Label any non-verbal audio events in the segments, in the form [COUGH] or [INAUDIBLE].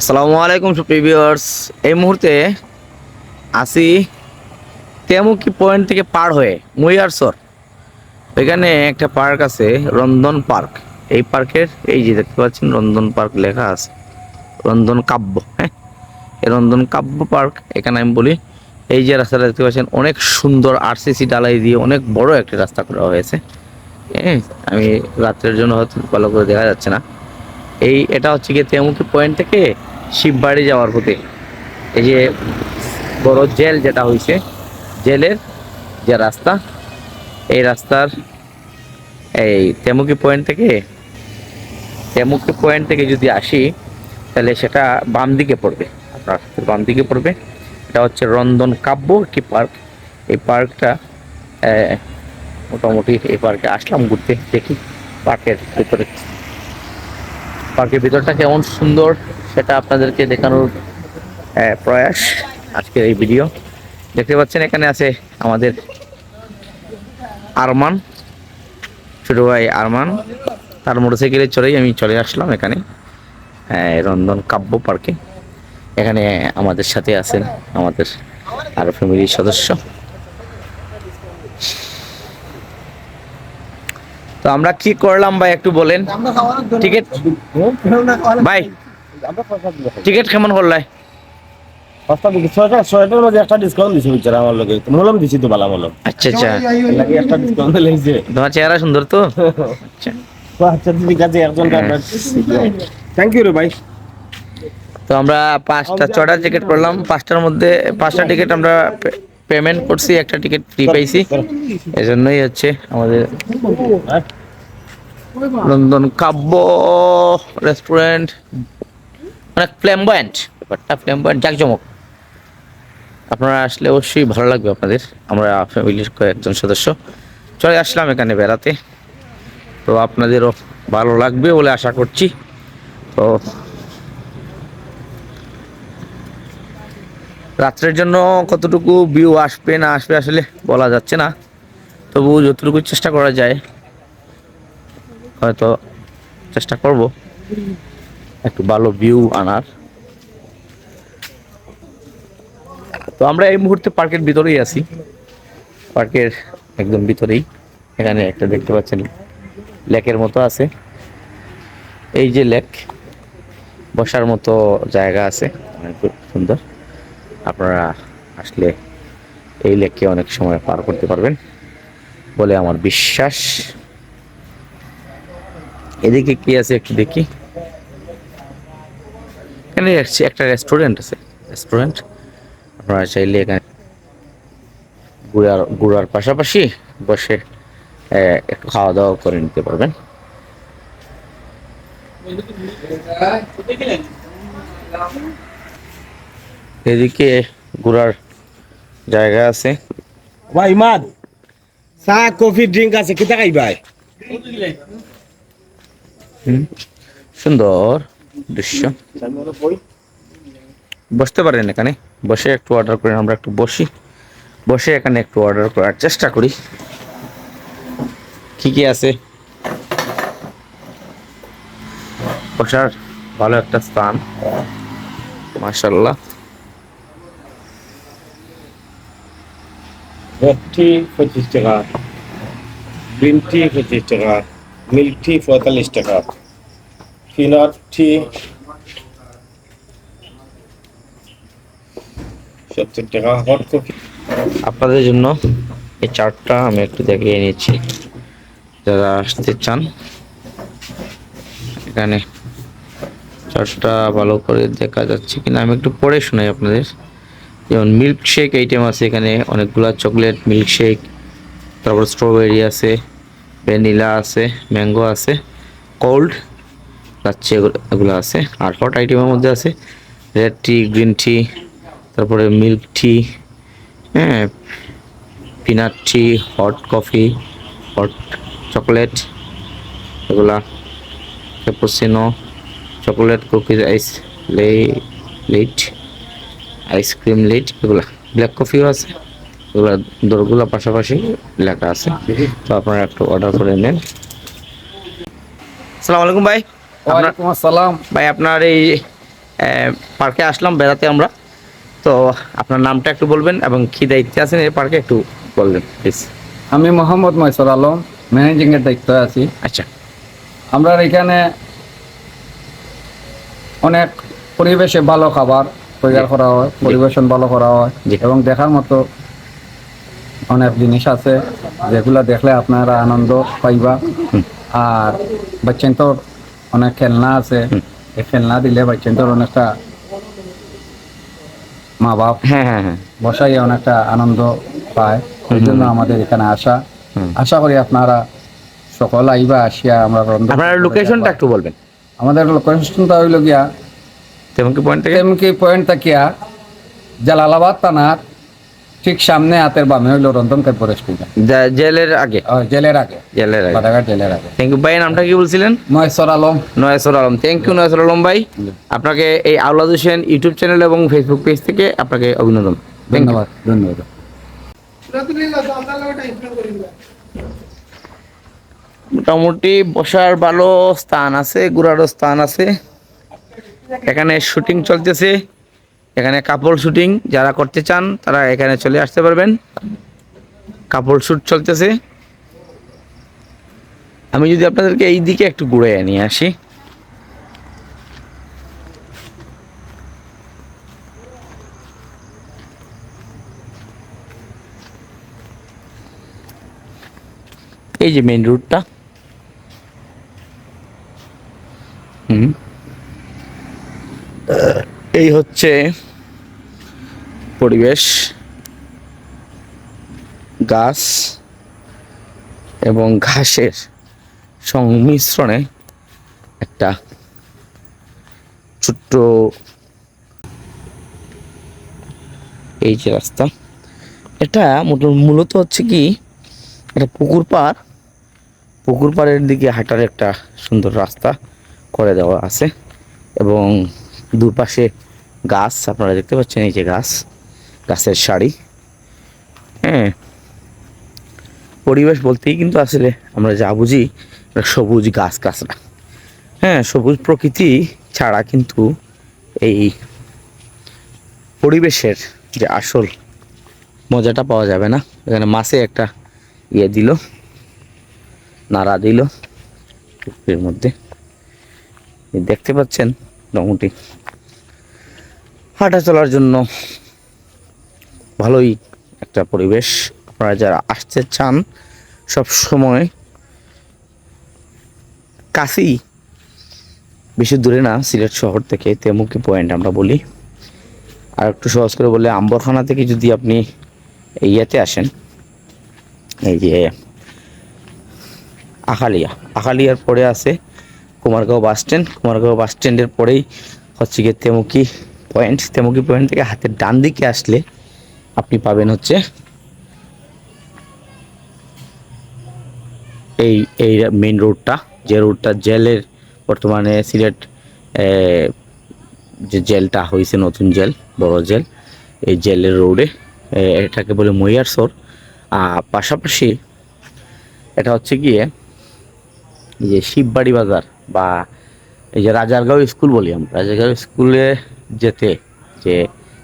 আসসালামু আলাইকুম সুপ্রিভিউয়ার্স এই মুহূর্তে আসি তেমুকি পয়েন্ট থেকে পার হয়ে মুইয়ারসর। এখানে একটা পার্ক আছে, রন্ধন পার্ক। এই পার্কের এই যে দেখতে পাচ্ছেন, রন্ধন পার্ক লেখা আছে। রন্ধন কাব্য হ্যাঁ? এই রন্ধন কাব্য পার্ক, এখানে আমি বলি, এই যে রাস্তাটা দেখতে পাচ্ছেন, অনেক সুন্দর আরসিসি ডালাই দিয়ে অনেক বড় একটা রাস্তা করা হয়েছে। হ্যাঁ আমি রাত্রের জন্য হয়তো ভালো করে দেখা যাচ্ছে না। এই, এটা হচ্ছে গিয়ে তেমুকি পয়েন্ট থেকে শিববাড়ি যাওয়ার পথে। এই যে বড় জেল যেটা হয়েছে, জেলের যে রাস্তা, এই রাস্তার এই তেমুকি পয়েন্ট থেকে, তেমুকি পয়েন্ট থেকে যদি আসি, তাহলে সেটা বাম দিকে পড়বে। আপনার বাম দিকে পড়বে। এটা হচ্ছে রন্ধন কাব্য একটি পার্ক। এই পার্কটা মোটামুটি এই পার্কে আসলাম ঘুরতে, দেখি পার্কের ভিতরে পার্কের ভিতরটা কেমন সুন্দর। সেটা আপনাদেরকে দেখানোর প্রয়াস আজকের এই ভিডিও। দেখতে পাচ্ছেন এখানে আছে আমাদের আরমান ছোট ভাই আরমান। তার মোটরসাইকেলে চড়েই আমি চলে আসলাম এখানে রন্ধন কাব্য পার্কে। এখানে আমাদের সাথে আছেন আমাদের আরও ফ্যামিলির সদস্য। তো আমরা কি করলাম ভাই একটু বলেন। টিকিট ভাই টিকিট কেমন করলাই পাঁচটা দিকে ছয়টা ছয়টার মধ্যে একটা ডিসকাউন্ট দিছে বিচারা আমার দিছি তো বালা মলম। আচ্ছা আচ্ছা। লাগে একটা ডিসকাউন্ট লেগেছে তোমার চেহারা সুন্দর তো? আচ্ছা আচ্ছা দিদি কাছে একজন থ্যাংক ইউ রে ভাই। তো আমরা পাঁচটা ছটা টিকিট করলাম। পাঁচটার মধ্যে পাঁচটা টিকিট আমরা পেমেন্ট করছি একটা টিকিট ফ্রি পাইছি। এজন্যই হচ্ছে আমাদের লন্ডন কাব্য রেস্টুরেন্ট অনেক ফ্ল্যাম্বয়েন্ট ব্যাপারটা ফ্ল্যাম্বয়েন্ট জাকজমক। আপনারা আসলে অবশ্যই ভালো লাগবে আপনাদের। আমরা ফ্যামিলির কয়েকজন সদস্য চলে আসলাম এখানে বেড়াতে। তো আপনাদেরও ভালো লাগবে বলে আশা করছি। তো রাত্রের জন্য কতটুকু ভিউ আসবে না আসবে আসলে বলা যাচ্ছে না। তবু যতটুকু চেষ্টা করা যায়, হয়তো চেষ্টা করব। একটু ভালো ভিউ আনার। তো আমরা এই মুহূর্তে পার্কের ভিতরেই আছি। পার্কের একদম ভিতরেই। এখানে একটা দেখতে পাচ্ছেন, লেকের মতো আছে। এই যে লেক, বসার মতো জায়গা আছে। অনেক সুন্দর। আপনারা আসলে এই লেককে অনেক সময় পার করতে পারবেন বলে আমার বিশ্বাস। এদিকে কি আছে একটু দেখি। এখানে একটা রেস্টুরেন্ট আছে। রেস্টুরেন্ট আপনারা চাইলে এখানে ঘুরার ঘুরার পাশাপাশি বসে একটু খাওয়া দাওয়া করে নিতে পারবেন। এদিকে ঘোরার জায়গা আছে। ভাই মাদ চা কফি ড্রিঙ্ক আছে কিতা খাই ভাই সুন্দর। দৃশ্য। বসতে পারেন এখানে। বসে একটু অর্ডার করেন আমরা একটু বসি। বসে এখানে একটু অর্ডার করার চেষ্টা করি। কি কি আছে? বসার ভালো একটা স্থান। মাশাল্লাহ রেড টি পঁচিশ টাকা। গ্রিন টি পঁচিশ টাকা। মিল্ক টি পঁয়তাল্লিশ টাকা। আপনাদের জন্য এই চার্টটা আমি একটু দেখিয়ে নিচ্ছি। যারা আসতে চান, এখানে চার্টটা ভালো করে দেখা যাচ্ছে কিনা, আমি একটু পড়ে শোনাই আপনাদের। যেমন মিল্ক শেক আইটেম আছে এখানে, অনেকগুলা চকলেট মিল্ক শেক তারপর স্ট্রবেরি আছে ভ্যানিলা আছে ম্যাঙ্গো আছে কোল্ড লাচ্ছি এগুলো- আছে। আর হট আইটেমের মধ্যে আছে রেড টি গ্রিন টি তারপরে মিল্ক টি হ্যাঁ peanut tea hot coffee hot chocolate এগুলা cappuccino chocolate cookies ice latte ice cream latte এগুলা। ব্ল্যাক কফিও আছে। এগুলা দরগুলা পাশাপাশি লেখা আছে। তো আপনারা একটু অর্ডার করে নেন। আসসালামু আলাইকুম ভাই। ওয়ালাইকুম আসসালাম। ভাই আপনার এই পার্কে আসলাম বেড়াতে আমরা। তো আপনার নামটা একটু বলবেন এবং কি দায়িত্বে আছেন এই পার্কে একটু বলবেন প্লিজ আমি মোহাম্মদ মৈসর আলম ম্যানেজিং এর দায়িত্বে আছি। আচ্ছা। আমরা এখানে অনেক পরিবেশে ভালো খাবার তৈরি করা হয় পরিবেশন ভালো করা হয় এবং দেখার মতো অনেক জিনিস আছে যেগুলো দেখলে আপনারা আনন্দ পাইবা। আর বাচ্চান্তর অনেক খেলনা আছে। এই খেলনা দিলে বাচ্চান্তর অনেকটা মা বাপ হ্যাঁ হ্যাঁ হ্যাঁ। বসাই অনেকটা আনন্দ পায়। এই জন্য আমাদের এখানে আসা। আশা করি আপনারা সকল আইবা আসিয়া আমরা আপনার লোকেশনটা একটু বলবেন। আমাদের লোকেশনটা হইল গিয়া তেমন কি পয়েন্ট থেকে? তেমকি পয়েন্ট থাকিয়া জালালাবাদ থানার ঠিক সামনে হাতের বামে হইল রন্ধন কাব্য জেলের আগে? জেলের আগে। জেলের আগে। বাদাঘাট জেলের আগে। থ্যাংক ইউ ভাই নামটা কি বলছিলেন? মহেশ্বর আলম। নয়েসর আলম। থ্যাংক ইউ নয়েসর আলম ভাই। আপনাকে এই আউলাদ হোসেন ইউটিউব চ্যানেল এবং ফেসবুক পেজ থেকে আপনাকে অভিনন্দন। ধন্যবাদ ধন্যবাদ। মোটামুটি বসার ভালো স্থান আছে ঘোরারও স্থান আছে। এখানে শুটিং চলতেছে। এখানে কাপড় শুটিং যারা করতে চান, তারা এখানে চলে আসতে পারবেন। কাপড় শুট চলতেছে। আমি যদি আপনাদেরকে এই দিকে একটু ঘুরে নিয়ে আসি। এই যে মেন রুটটা হুম। এই হচ্ছে পরিবেশ, গাছ এবং ঘাসের সংমিশ্রণে একটা ছোট্ট এই যে রাস্তা, এটা মূলত হচ্ছে কি এটা পুকুর পাড়। পুকুর পাড়ের দিকে হাঁটার একটা সুন্দর রাস্তা করে দেওয়া আছে এবং দুপাশে গাছ, আপনারা দেখতে পাচ্ছেন এই যে গাছ। গাছের শাড়ি। হ্যাঁ। পরিবেশ বলতেই কিন্তু আসলে আমরা যা বুঝি সবুজ গাছ গাছরা হ্যাঁ সবুজ প্রকৃতি ছাড়া কিন্তু এই পরিবেশের যে আসল মজাটা পাওয়া যাবে না। এখানে মাছে একটা ইয়ে দিল, নাড়া দিল পুকুরের মধ্যে। দেখতে পাচ্ছেন মোটামুটি হাঁটা চলার জন্য ভালোই একটা পরিবেশ। আপনারা যারা আসতে চান, সব সময় কাছেই, বেশি দূরে না, সিলেট শহর থেকে তেমুকি পয়েন্ট আমরা বলি। আর একটু সহজ করে বলে আম্বরখানা থেকে যদি আপনি ইয়েতে আসেন, এই যে আখালিয়া। আখালিয়ার পরে আছে Kumargaon bus stand. Kumargaon bus স্ট্যান্ডের পরেই হচ্ছে গিয়ে তেমুকি পয়েন্ট। তেমুকি পয়েন্ট থেকে হাতের ডান দিকে আসলে আপনি পাবেন হচ্ছে এই এই মেন রোডটা যে রোডটা জেলের বর্তমানে সিলেট যে জেলটা হয়েছে নতুন জেল, বড় জেল, এই জেলের রোডে এটাকে বলে মইয়ার সর। আর পাশাপাশি এটা হচ্ছে গিয়ে এই যে শিববাড়ি বাজার বা এই যে রাজারগাঁও স্কুল বলি আমরা, রাজারগাঁও স্কুলে যেতে যে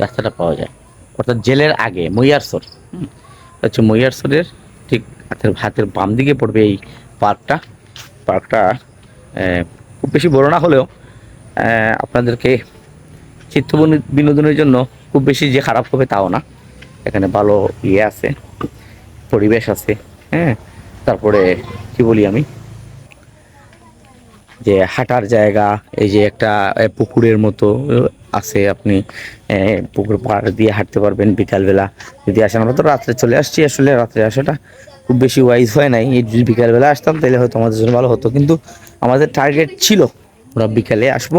রাস্তাটা পাওয়া যায়। অর্থাৎ জেলের আগে মইয়ারসর। হচ্ছে মইয়ারসরের ঠিক হাতের হাতের বাম দিকে পড়বে এই পার্কটা। পার্কটা খুব বেশি বড় না হলেও আপনাদেরকে চিত্ত বিনো- বিনোদনের জন্য খুব বেশি যে খারাপ হবে তাও না। এখানে ভালো ইয়ে আছে পরিবেশ আছে হ্যাঁ। তারপরে কি বলি আমি? যে হাঁটার জায়গা, এই যে একটা পুকুরের মতো আছে আপনি পুকুর পাড় দিয়ে হাঁটতে পারবেন বিকালবেলা। যদি আসেন, আমরা তো রাত্রে চলে আসছি আসলে, রাত্রে আসাটা খুব বেশি ওয়াইজ হয় নাই। যদি বিকালবেলা আসতাম, তাহলে হয়তো আমাদের জন্য ভালো হতো। কিন্তু আমাদের টার্গেট ছিল, আমরা বিকালে আসব।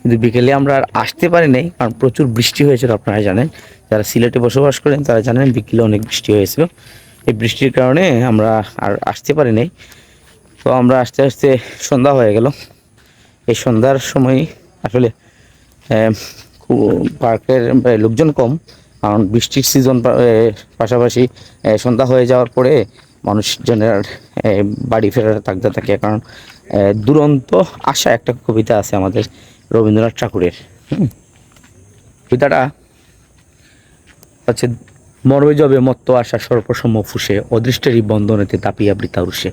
কিন্তু বিকেলে আমরা আর আসতে পারি নাই, কারণ প্রচুর বৃষ্টি হয়েছিল আপনারা জানেন। যারা সিলেটে বসবাস করেন, তারা জানেন বিকেলে অনেক বৃষ্টি হয়েছিল। এই বৃষ্টির কারণে আমরা আর আসতে পারি নাই। তো আমরা আস্তে আস্তে সন্ধ্যা হয়ে গেল। এই সন্ধ্যার সময় আসলে পার্কের লোকজন কম, কারণ বৃষ্টির সিজন পাশাপাশি সন্ধ্যা হয়ে যাওয়ার পরে মানুষজনের বাড়ি ফেরার তাগদা থাকে। কারণ দুরন্ত আশা একটা কবিতা আছে আমাদের রবীন্দ্রনাথ ঠাকুরের। কবিতাটা হচ্ছে, মরবে যবে মত্ত আশা সর্বসম ফুসে অদৃষ্টেরই বন্ধনেতে তাপিয়া বৃতা উষে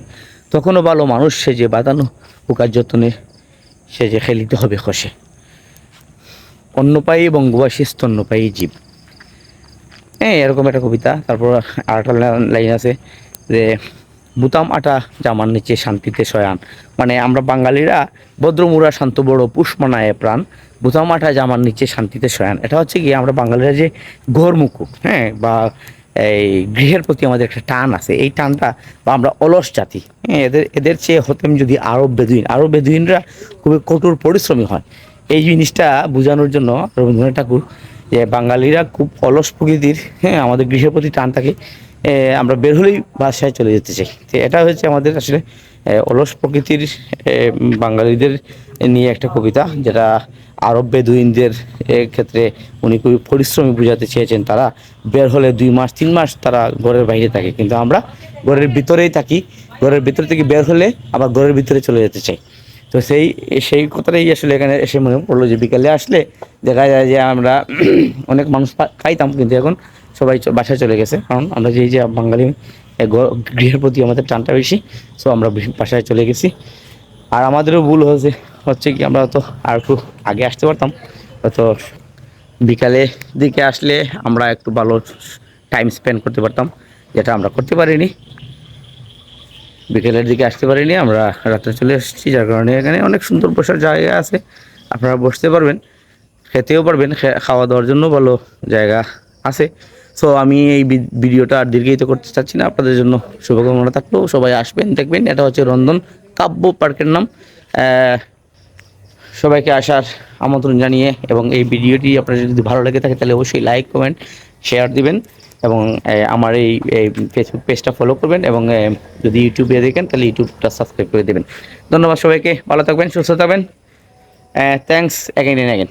তখনও ভালো মানুষ সে যে বাঁধানো পোকার যত্নে সে যে খেলিতে হবে খসে। অন্নপায়ী বঙ্গবাসী স্তন্যপায়ী জীব। হ্যাঁ এরকম একটা কবিতা। তারপর আরেকটা লাইন আছে যে, বুতাম আটা জামার নিচে শান্তিতে শয়ান। মানে আমরা বাঙালিরা ভদ্রমুরা শান্ত বড় পুষ্পনায় প্রাণ। বুতাম আটা জামার নিচে শান্তিতে শয়ান। এটা হচ্ছে কি, আমরা বাঙালিরা যে ঘরমুখু হ্যাঁ বা এই গৃহের প্রতি আমাদের একটা টান আছে। এই টানটা বা আমরা অলস জাতি হ্যাঁ এদের এদের চেয়ে হতেম যদি আরব বেদুইন আরব বেদুইনরা খুবই কঠোর পরিশ্রমী হয়। এই জিনিসটা বোঝানোর জন্য রবীন্দ্রনাথ ঠাকুর যে বাঙালিরা খুব অলস প্রকৃতির হ্যাঁ আমাদের গৃহের প্রতি টান থাকে আমরা বের হলেই বাসায় চলে যেতে চাই। তো এটা হচ্ছে আমাদের আসলে অলস প্রকৃতির বাঙালিদের নিয়ে একটা কবিতা যেটা আরব বেদুইনদের ক্ষেত্রে উনি খুবই পরিশ্রমী বোঝাতে চেয়েছেন। তারা বের হলে দুই মাস, তিন মাস তারা ঘরের বাইরে থাকে। কিন্তু আমরা ঘরের ভিতরেই থাকি। ঘরের ভিতর থেকে বের হলে আবার ঘরের ভিতরে চলে যেতে চাই। তো সেই সেই কথাটাই আসলে এখানে এসে মনে পড়ল যে বিকালে আসলে দেখা যায় যে আমরা [CLEARS THROAT] অনেক মানুষ খাইতাম, কিন্তু এখন সবাই বাসায় চলে গেছে। কারণ আমরা যে এই যে বাঙালি গৃহের প্রতি আমাদের টানটা বেশি সো আমরা বাসায় চলে গেছি। আর আমাদেরও ভুল হয়েছে। হচ্ছে কি আমরা তো আর একটু আগে আসতে পারতাম। হয়তো বিকালে দিকে আসলে আমরা একটু ভালো টাইম স্পেন্ড করতে পারতাম, যেটা আমরা করতে পারিনি। বিকেলের দিকে আসতে পারিনি, আমরা রাত্রে চলে এসেছি, যার কারণে এখানে অনেক সুন্দর বসার জায়গা আছে। আপনারা বসতে পারবেন, খেতেও পারবেন খাওয়া দাওয়ার জন্য ভালো জায়গা আছে। সো আমি এই ভিডিওটা আর দীর্ঘায়িত করতে চাচ্ছি না। আপনাদের জন্য শুভকামনা থাকলেও সবাই আসবেন, দেখবেন। এটা হচ্ছে রন্ধন কাব্য পার্কের নাম। সবাইকে আসার আমন্ত্রণ জানিয়ে এবং এই ভিডিওটি আপনার যদি ভালো লাগে থাকে তাহলে অবশ্যই লাইক কমেন্ট শেয়ার দিবেন এবং আমার এই ফেসবুক পেজটা ফলো করবেন এবং যদি ইউটিউবে দেখেন তাহলে ইউটিউবটা সাবস্ক্রাইব করে দেবেন। ধন্যবাদ সবাইকে, ভালো থাকবেন, সুস্থ থাকবেন। Thanks again again